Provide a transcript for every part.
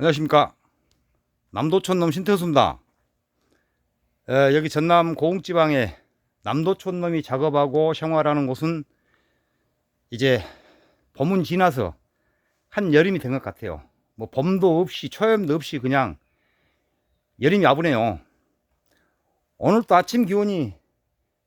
안녕하십니까. 남도촌놈 신태수입니다. 에, 여기 전남 고흥지방에 남도촌놈이 작업하고 생활하는 곳은 이제 봄은 지나서 한 여름이 된 것 같아요. 뭐 봄도 없이 초염도 없이 그냥 여름이 와보네요. 오늘도 아침 기온이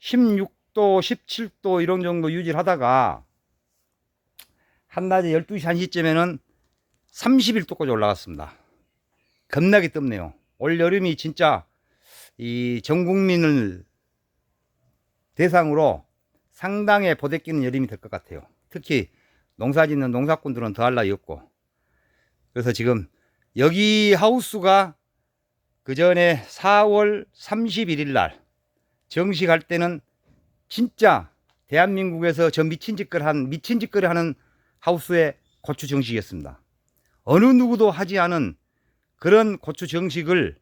16도, 17도 이런 정도 유지를 하다가 한낮에 12시 1시쯤에는 31도까지 올라갔습니다. 겁나게 덥네요. 올 여름이 진짜 이 전 국민을 대상으로 상당히 보대끼는 여름이 될 것 같아요. 특히 농사 짓는 농사꾼들은 더할 나위 없고. 그래서 지금 여기 하우스가 그 전에 4월 31일 날 정식할 때는 진짜 대한민국에서 저 미친 짓걸 한 미친 짓거리 하는 하우스의 고추 정식이었습니다. 어느 누구도 하지 않은 그런 고추 정식을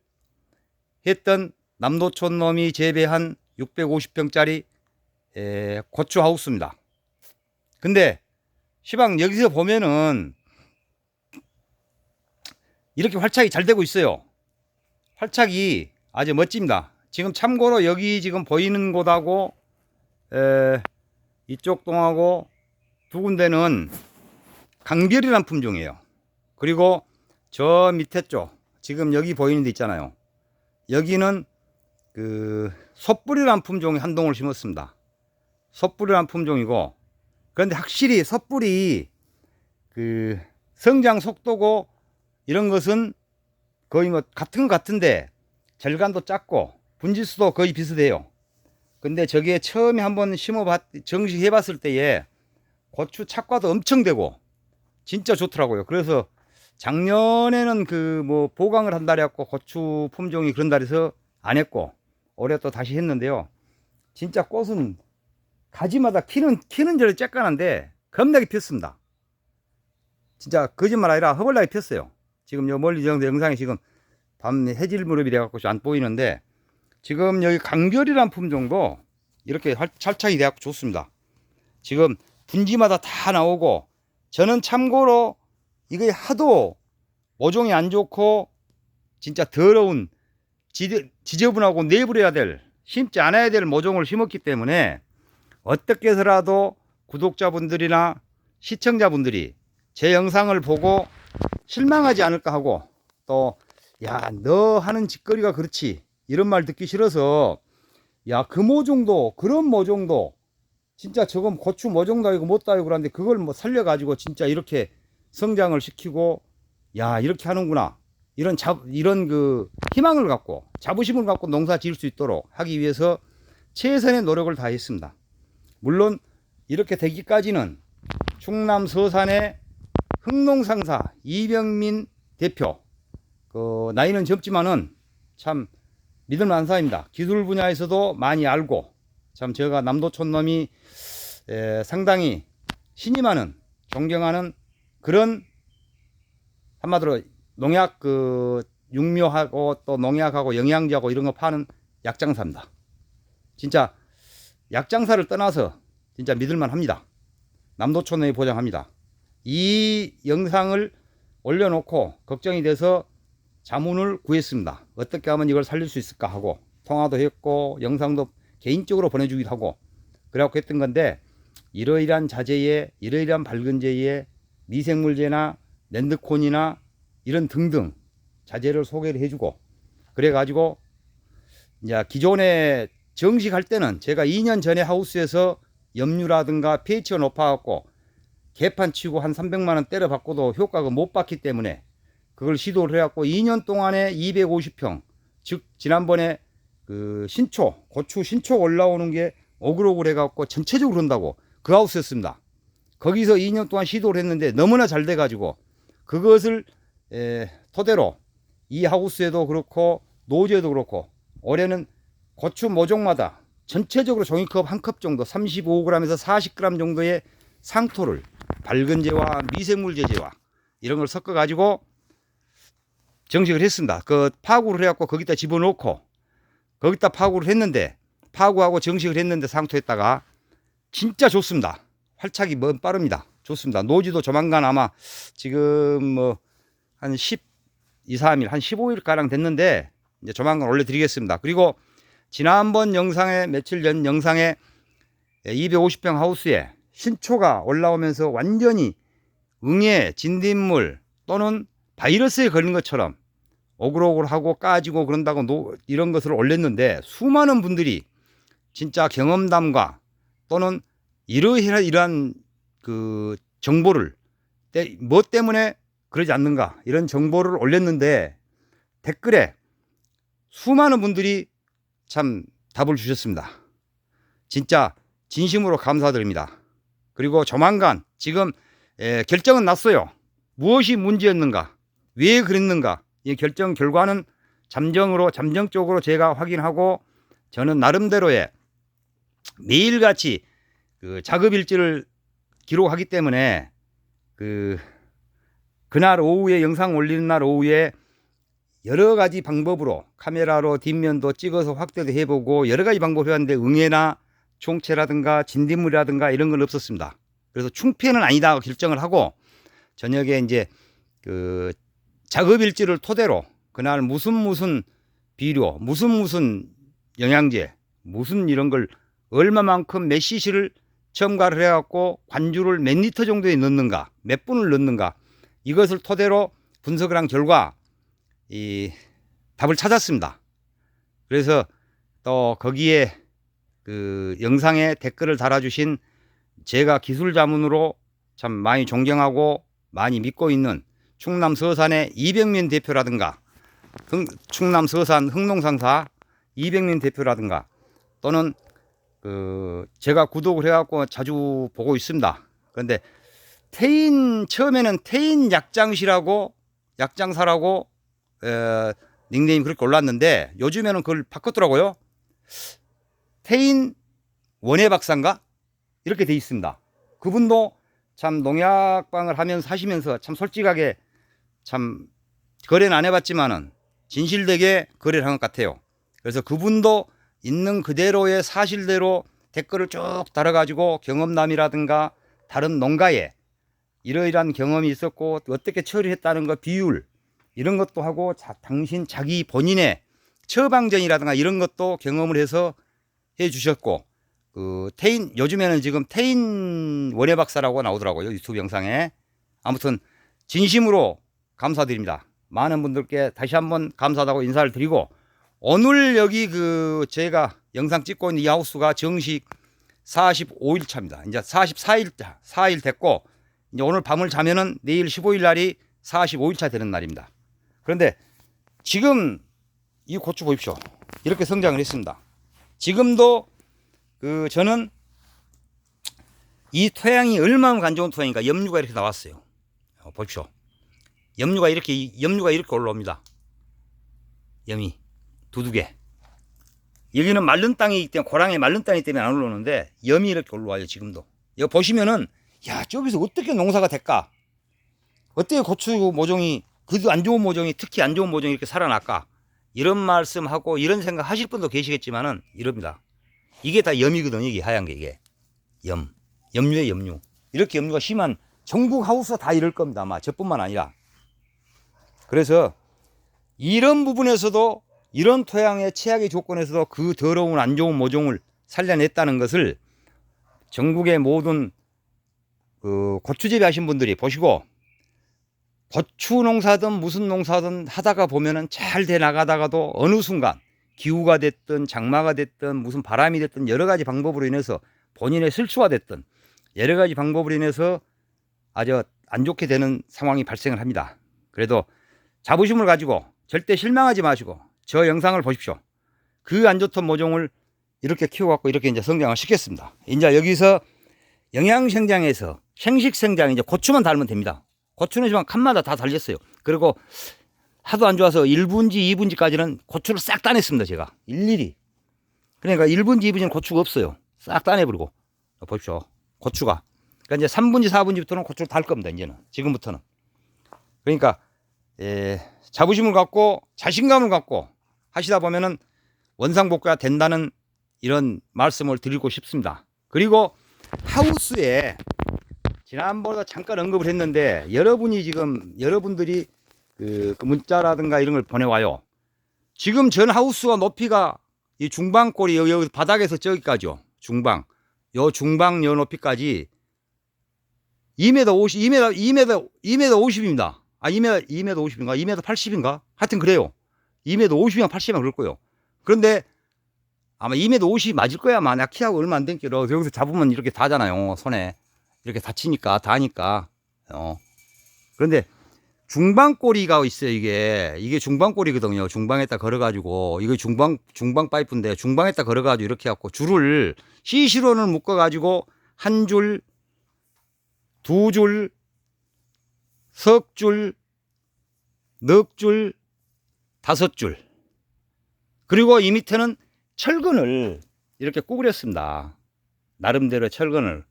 했던 남도촌 놈이 재배한 650평짜리 고추 하우스입니다. 근데 시방 여기서 보면은 이렇게 활착이 잘 되고 있어요. 활착이 아주 멋집니다. 지금 참고로 여기 지금 보이는 곳하고 에, 이쪽 동하고 두 군데는 강별이란 품종이에요. 그리고 저 밑에 쪽 지금 여기 보이는 데 있잖아요. 여기는 그 섣불이란 품종의 한 동을 심었습니다. 섣불이란 품종이고 그런데 확실히 섣불이 그 성장 속도고 이런 것은 거의 뭐 같은 것 같은데 절간도 작고 분지수도 거의 비슷해요. 근데 저게 처음에 한번 심어봤 정식 해봤을 때에 고추 착과도 엄청 되고 진짜 좋더라고요. 그래서 작년에는 그 뭐 보강을 한다 해갖고 고추 품종이 그런다 해서 안 했고 올해 또 다시 했는데요. 진짜 꽃은 가지마다 키는 키는 저를 쬐깐한데 겁나게 폈습니다. 진짜 거짓말 아니라 허벌나게 폈어요. 지금 요 멀리 정도 영상이 지금 밤 해질 무렵이 돼갖고 안 보이는데 지금 여기 강별이란 품종도 이렇게 찰착이 돼갖고 좋습니다. 지금 분지마다 다 나오고 저는 참고로 이게 하도 모종이 안 좋고 진짜 더러운 지저분하고 내버려야 될 심지 않아야 될 모종을 심었기 때문에 어떻게 해서라도 구독자분들이나 시청자분들이 제 영상을 보고 실망하지 않을까 하고 또 야 너 하는 짓거리가 그렇지 이런 말 듣기 싫어서 야 그 모종도 그런 모종도 진짜 저건 고추 모종도 아니고 못도 아니고 그런데 그걸 뭐 살려가지고 진짜 이렇게 성장을 시키고 야 이렇게 하는구나 이런 자, 이런 그 희망을 갖고 자부심을 갖고 농사 지을 수 있도록 하기 위해서 최선의 노력을 다했습니다. 물론 이렇게 되기까지는 충남 서산의 흥농상사 이병민 대표 그 나이는 젊지만은 참 믿을 만한 사람입니다. 기술 분야에서도 많이 알고 참 제가 남도촌 놈이 에, 상당히 신임하는 존경하는 그런 한마디로 농약 그 육묘하고 또 농약하고 영양제하고 이런 거 파는 약장사입니다. 진짜 약장사를 떠나서 진짜 믿을만 합니다. 남도촌에 보장합니다. 이 영상을 올려놓고 걱정이 돼서 자문을 구했습니다. 어떻게 하면 이걸 살릴 수 있을까 하고 통화도 했고 영상도 개인적으로 보내주기도 하고 그래갖고 했던 건데 이러이러한 자재에 이러이러한 밝은제에 미생물제나 랜드콘이나 이런 등등 자재를 소개를 해주고 그래가지고 이제 기존에 정식할 때는 제가 2년 전에 하우스에서 염류라든가 pH가 높아갖고 개판 치고 한 300만 원 때려 받고도 효과가 못 봤기 때문에 그걸 시도를 해갖고 2년 동안에 250평 즉 지난번에 그 신초 고추 신초 올라오는 게 오글오글 해갖고 전체적으로 그런다고 그 하우스였습니다. 거기서 2년 동안 시도를 했는데 너무나 잘 돼가지고 그것을 에, 토대로 이 하우스에도 그렇고 노지에도 그렇고 올해는 고추 모종마다 전체적으로 종이컵 한 컵 정도 35g에서 40g 정도의 상토를 밝은제와 미생물 제제와 이런 걸 섞어 가지고 정식을 했습니다. 그 파구를 해갖고 거기다 집어넣고 거기다 파구를 했는데 파구하고 정식을 했는데 상토했다가 진짜 좋습니다. 활착이 먼 빠릅니다. 좋습니다. 노지도 조만간 아마 지금 뭐 한 10, 2, 3일 한 15일 가량 됐는데 이제 조만간 올려드리겠습니다. 그리고 지난번 영상에 며칠 전 영상에 250평 하우스에 신초가 올라오면서 완전히 응애, 진딧물 또는 바이러스에 걸린 것처럼 오글오글하고 까지고 그런다고 노- 이런 것을 올렸는데 수많은 분들이 진짜 경험담과 또는 이러이러한 이러한 그 정보를 때, 뭐 때문에 그러지 않는가 이런 정보를 올렸는데 댓글에 수많은 분들이 참 답을 주셨습니다. 진짜 진심으로 감사드립니다. 그리고 조만간 지금 에, 결정은 났어요. 무엇이 문제였는가? 왜 그랬는가? 이 결정 결과는 잠정으로 잠정적으로 제가 확인하고 저는 나름대로의 매일같이 그 작업 일지를 기록하기 때문에 그 그날 오후에 영상 올리는 날 오후에 여러 가지 방법으로 카메라로 뒷면도 찍어서 확대도 해보고 여러 가지 방법을 해봤는데 응애나 총체라든가 진딧물이라든가 이런 건 없었습니다. 그래서 충패는 아니다 결정을 하고 저녁에 이제 그 작업 일지를 토대로 그날 무슨 무슨 비료, 무슨 무슨 영양제, 무슨 이런 걸 얼마만큼 몇 cc를 첨가를 해갖고 관주를 몇 리터 정도에 넣는가, 몇 분을 넣는가 이것을 토대로 분석을 한 결과 이 답을 찾았습니다. 그래서 또 거기에 그 영상에 댓글을 달아주신 제가 기술 자문으로 참 많이 존경하고 많이 믿고 있는 충남 서산의 이병민 대표라든가 흥- 충남 서산 흥농상사 이병민 대표라든가 또는 그 제가 구독을 해갖고 자주 보고 있습니다. 그런데 태인 처음에는 태인 약장시라고 약장사라고 에, 닉네임 그렇게 올랐는데 요즘에는 그걸 바꿨더라고요. 태인 원예 박사인가 이렇게 돼 있습니다. 그분도 참 농약방을 하면서 하시면서 참 솔직하게 참 거래는 안 해봤지만은 진실되게 거래를 한 것 같아요. 그래서 그분도 있는 그대로의 사실대로 댓글을 쭉 달아가지고 경험담이라든가 다른 농가에 이러이러한 경험이 있었고 어떻게 처리했다는 거 비율 이런 것도 하고 자, 당신 자기 본인의 처방전이라든가 이런 것도 경험을 해서 해 주셨고 그 태인 요즘에는 지금 태인 원예 박사라고 나오더라고요 유튜브 영상에. 아무튼 진심으로 감사드립니다. 많은 분들께 다시 한번 감사하다고 인사를 드리고 오늘 여기 그 제가 영상 찍고 있는 이 하우스가 정식 45일 차입니다 이제 44일 4일 됐고 이제 오늘 밤을 자면은 내일 15일 날이 45일 차 되는 날입니다 그런데 지금 이 고추 보십시오 이렇게 성장을 했습니다 지금도 그 저는 이 토양이 얼마나 안 좋은 토양인가 염류가 이렇게 나왔어요. 어, 보십시오. 염류가 이렇게 염류가 이렇게 올라옵니다. 염이 두둑에 여기는 마른 땅이기 때문에 고랑에 마른 땅이기 때문에 안 올라오는데 염이 이렇게 올라와요 지금도. 여기 보시면은 야 저기서 어떻게 농사가 될까? 어떻게 고추 모종이 그도 안 좋은 모종이 특히 안 좋은 모종이 이렇게 살아날까? 이런 말씀하고 이런 생각 하실 분도 계시겠지만은 이럽니다. 이게 다 염이거든요. 이게 하얀 게 이게 염, 염류의 염류. 이렇게 염류가 심한 전국 하우스가 다 이럴 겁니다. 아마 저뿐만 아니라. 그래서 이런 부분에서도 이런 토양의 최악의 조건에서도 그 더러운 안 좋은 모종을 살려냈다는 것을 전국의 모든 그 고추재배 하신 분들이 보시고 고추 농사든 무슨 농사든 하다가 보면은 잘 돼 나가다가도 어느 순간 기후가 됐든 장마가 됐든 무슨 바람이 됐든 여러 가지 방법으로 인해서 본인의 실수가 됐든 여러 가지 방법으로 인해서 아주 안 좋게 되는 상황이 발생을 합니다. 그래도 자부심을 가지고 절대 실망하지 마시고 저 영상을 보십시오. 그 안 좋던 모종을 이렇게 키워갖고 이렇게 이제 성장을 시켰습니다. 이제 여기서 영양생장에서 생식생장 이제 고추만 달면 됩니다. 고추는 지금 칸마다 다 달렸어요. 그리고 하도 안 좋아서 1분지 2분지까지는 고추를 싹 따냈습니다. 제가 일일이. 그러니까 1분지 2분지는 고추가 없어요. 싹 따내버리고 보십시오. 고추가. 그러니까 이제 3분지 4분지부터는 고추를 달 겁니다. 이제는 지금부터는. 그러니까 에, 자부심을 갖고 자신감을 갖고 하시다 보면은 원상복구가 된다는 이런 말씀을 드리고 싶습니다. 그리고 하우스에 지난번에 잠깐 언급을 했는데 여러분이 지금 여러분들이 그, 그 문자라든가 이런 걸 보내와요. 지금 전 하우스가 높이가 이 중방골이 여기 바닥에서 저기까지요. 중방. 요 중방 요 높이까지 2m 50, 2m, 2m, 2m 50입니다. 아, 2m, 2m 50인가? 2m 80인가? 하여튼 그래요. 2m 50이나 80이나 그럴 거예요. 그런데 아마 2m 50 맞을 거야. 내가 키하고 얼마 안 된기로 여기서 잡으면 이렇게 다잖아요. 손에. 이렇게 다치니까, 다니까. 어. 그런데 중방꼬리가 있어요, 이게. 이게 중방꼬리거든요. 중방에다 걸어가지고. 이거 중방, 중방 파이프인데, 중방에다 걸어가지고 이렇게 해갖고 줄을 시시로는 묶어가지고 한 줄, 두 줄, 석 줄, 넉 줄, 다섯 줄. 그리고 이 밑에는 철근을 이렇게 구부렸습니다. 나름대로 철근을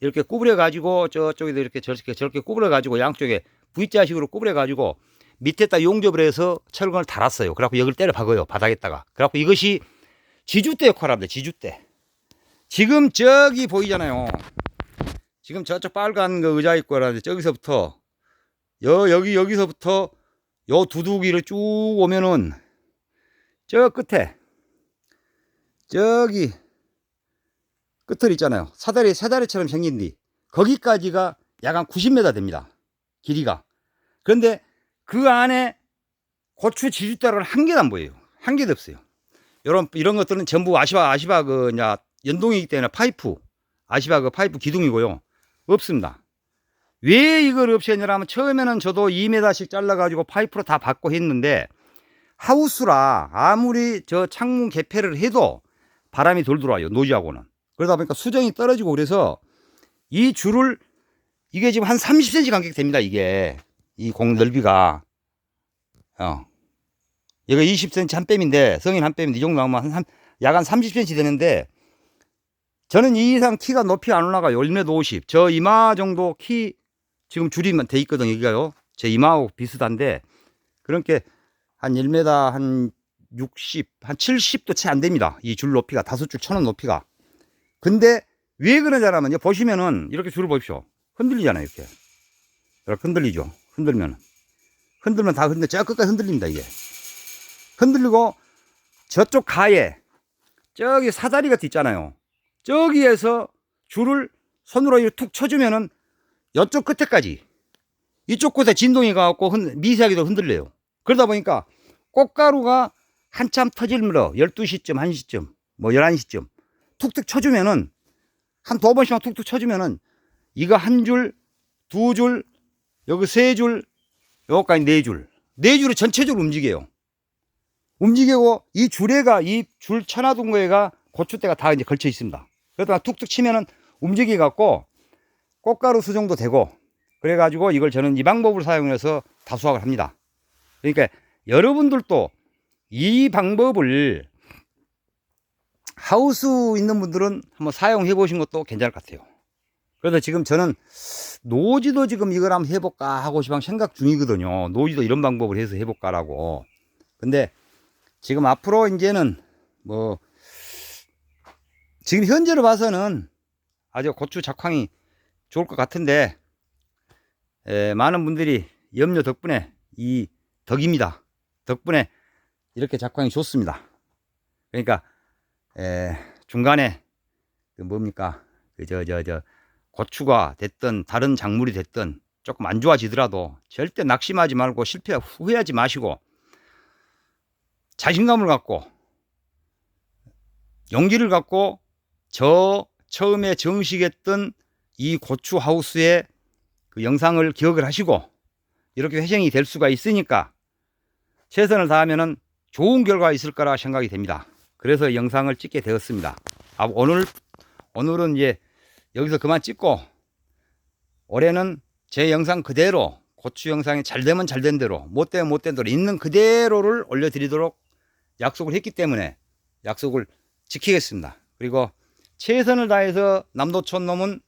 이렇게 구부려 가지고 저쪽에도 이렇게 저렇게 저렇게 구부려 가지고 양쪽에 V자식으로 구부려 가지고 밑에다 용접을 해서 철근을 달았어요. 그래갖고 여기를 때려 박아요. 바닥에다가. 그래갖고 이것이 지주대 역할을 합니다. 지주대. 지금 저기 보이잖아요. 지금 저쪽 빨간 그 의자 있고 라는데 저기서부터 여 여기 여기서부터 요 두둑이를 쭉 오면은 저 끝에 저기 끝을 있잖아요. 사다리 사다리처럼 생긴 뒤 거기까지가 약 한 90m 됩니다. 길이가. 그런데 그 안에 고추 지주대로는 한 개도 안 보여요. 한 개도 없어요. 이런 이런 것들은 전부 아시바 아시바 그 이제 연동이기 때문에 파이프 아시바 그 파이프 기둥이고요. 없습니다. 왜 이걸 없이 했냐면 처음에는 저도 2m씩 잘라가지고 파이프로 다 받고 했는데 하우스라 아무리 저 창문 개폐를 해도 바람이 덜 들어와요. 노지하고는. 그러다 보니까 수정이 떨어지고 그래서 이 줄을 이게 지금 한 30cm 간격 됩니다. 이게 이 공 넓이가 어 얘가 20cm 한 뺨인데 성인 한 뺨인데 이 정도 나오면 한 약간 30cm 되는데 저는 이 이상 키가 높이 안 올라가요. 1m 50. 저 이마 정도 키 지금 줄이면 돼 있거든요. 여기가요. 제 이마하고 비슷한데 그렇게 한 1m 한 60, 한 70도 채 안 됩니다. 이 줄 높이가 다섯 줄 천원 높이가. 근데 왜 그러냐면요. 보시면은 이렇게 줄을 보십시오. 흔들리잖아요. 이렇게. 이렇게 흔들리죠. 흔들면. 흔들면 다 흔들, 저 끝까지 흔들립니다. 이게. 흔들리고 저쪽 가에 저기 사다리 같은 있잖아요. 저기에서 줄을 손으로 툭 쳐주면은 이쪽 끝에까지 이쪽 끝에 진동이 가갖고 흔- 미세하게도 흔들려요. 그러다 보니까 꽃가루가 한참 터질므로 12시쯤, 1시쯤, 뭐 11시쯤 툭툭 쳐주면은 한 두 번씩만 툭툭 쳐주면은 이거 한 줄, 두 줄, 여기 세 줄, 여기까지 네 줄. 네 줄이 전체적으로 움직여요. 움직이고 이 줄에가 이 줄 쳐놔둔 거에가 고추대가 다 이제 걸쳐 있습니다. 그러다가 툭툭 치면은 움직여 갖고 꽃가루 수정도 되고 그래가지고 이걸 저는 이 방법을 사용해서 다 수확을 합니다. 그러니까 여러분들도 이 방법을 하우스 있는 분들은 한번 사용해 보신 것도 괜찮을 것 같아요. 그래서 지금 저는 노지도 지금 이걸 한번 해볼까 하고 지금 생각 중이거든요. 노지도 이런 방법을 해서 해볼까라고. 근데 지금 앞으로 이제는 뭐 지금 현재로 봐서는 아주 고추 작황이 좋을 것 같은데 에, 많은 분들이 염려 덕분에 이 덕입니다. 덕분에 이렇게 작황이 좋습니다. 그러니까 에, 중간에 그 뭡니까 그저저 저 고추가 됐든 다른 작물이 됐든 조금 안 좋아지더라도 절대 낙심하지 말고 실패 후회하지 마시고 자신감을 갖고 용기를 갖고 저 처음에 정식했던 이 고추 하우스의 그 영상을 기억을 하시고 이렇게 회생이 될 수가 있으니까 최선을 다하면은 좋은 결과가 있을 거라 생각이 됩니다. 그래서 영상을 찍게 되었습니다. 아, 오늘 오늘은 이제 여기서 그만 찍고 올해는 제 영상 그대로 고추 영상이 잘 되면 잘 된 대로 못 되면 못 된 대로 있는 그대로를 올려드리도록 약속을 했기 때문에 약속을 지키겠습니다. 그리고 최선을 다해서 남도촌 놈은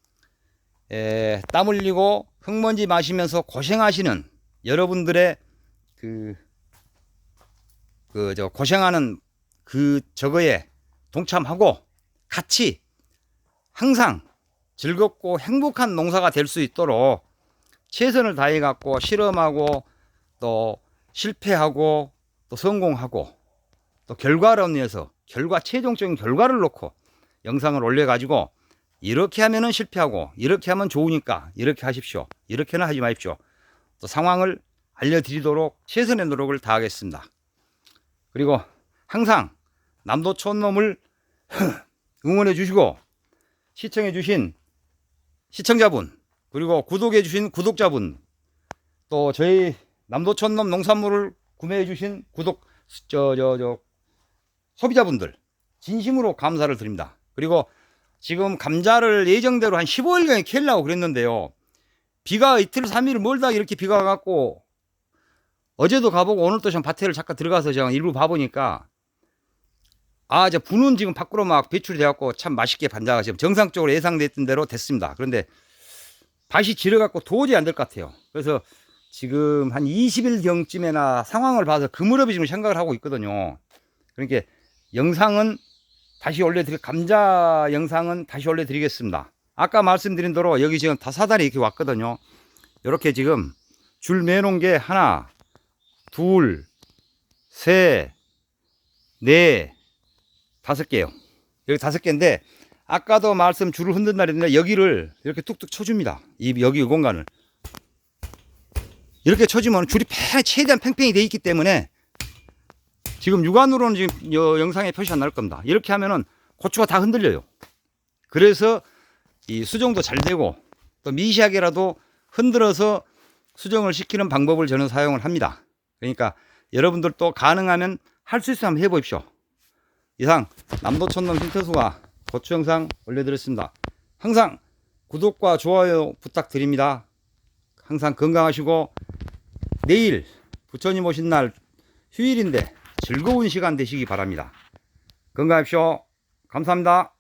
에, 땀 흘리고 흙먼지 마시면서 고생하시는 여러분들의 그, 그, 저, 고생하는 그, 저거에 동참하고 같이 항상 즐겁고 행복한 농사가 될 수 있도록 최선을 다해 갖고 실험하고 또 실패하고 또 성공하고 또 결과론에서 결과 최종적인 결과를 놓고 영상을 올려 가지고 이렇게 하면은 실패하고 이렇게 하면 좋으니까 이렇게 하십시오. 이렇게는 하지 마십시오. 또 상황을 알려드리도록 최선의 노력을 다하겠습니다. 그리고 항상 남도촌 놈을 응원해 주시고 시청해 주신 시청자분 그리고 구독해 주신 구독자분 또 저희 남도촌 놈 농산물을 구매해 주신 구독 저 저 저 소비자분들 진심으로 감사를 드립니다. 그리고 지금 감자를 예정대로 한 15일경에 캘라고 그랬는데요. 비가 이틀, 3일 멀다 이렇게 비가 와갖고 어제도 가보고 오늘도 좀 밭에를 잠깐 들어가서 제가 일부 봐보니까 아, 이제 분은 지금 밖으로 막 배출이 돼갖고 참 맛있게 반자가 지금 정상적으로 예상됐던 대로 됐습니다. 그런데 밭이 지려갖고 도저히 안 될 것 같아요. 그래서 지금 한 20일 경쯤에나 상황을 봐서 그무렵이 지금 생각을 하고 있거든요. 그러니까 영상은 다시 올려드릴 감자 영상은 다시 올려드리겠습니다. 아까 말씀드린 대로 여기 지금 다 사다리 이렇게 왔거든요. 이렇게 지금 줄 매놓은 게 하나, 둘, 셋, 넷, 다섯 개요. 여기 다섯 개인데 아까도 말씀 줄을 흔든다 그랬는데 여기를 이렇게 툭툭 쳐줍니다. 이 여기 이 공간을 이렇게 쳐주면 줄이 팽, 최대한 팽팽히 돼 있기 때문에 지금 육안으로는 지금 여- 영상에 표시 안 날 겁니다. 이렇게 하면은 고추가 다 흔들려요. 그래서 이 수정도 잘 되고 또 미시하게라도 흔들어서 수정을 시키는 방법을 저는 사용을 합니다. 그러니까 여러분들도 가능하면 할 수 있으면 한번 해보십시오. 이상 남도촌놈 신태수가 고추 영상 올려드렸습니다. 항상 구독과 좋아요 부탁드립니다. 항상 건강하시고 내일 부처님 오신 날 휴일인데 즐거운 시간 되시기 바랍니다. 건강하십시오. 감사합니다.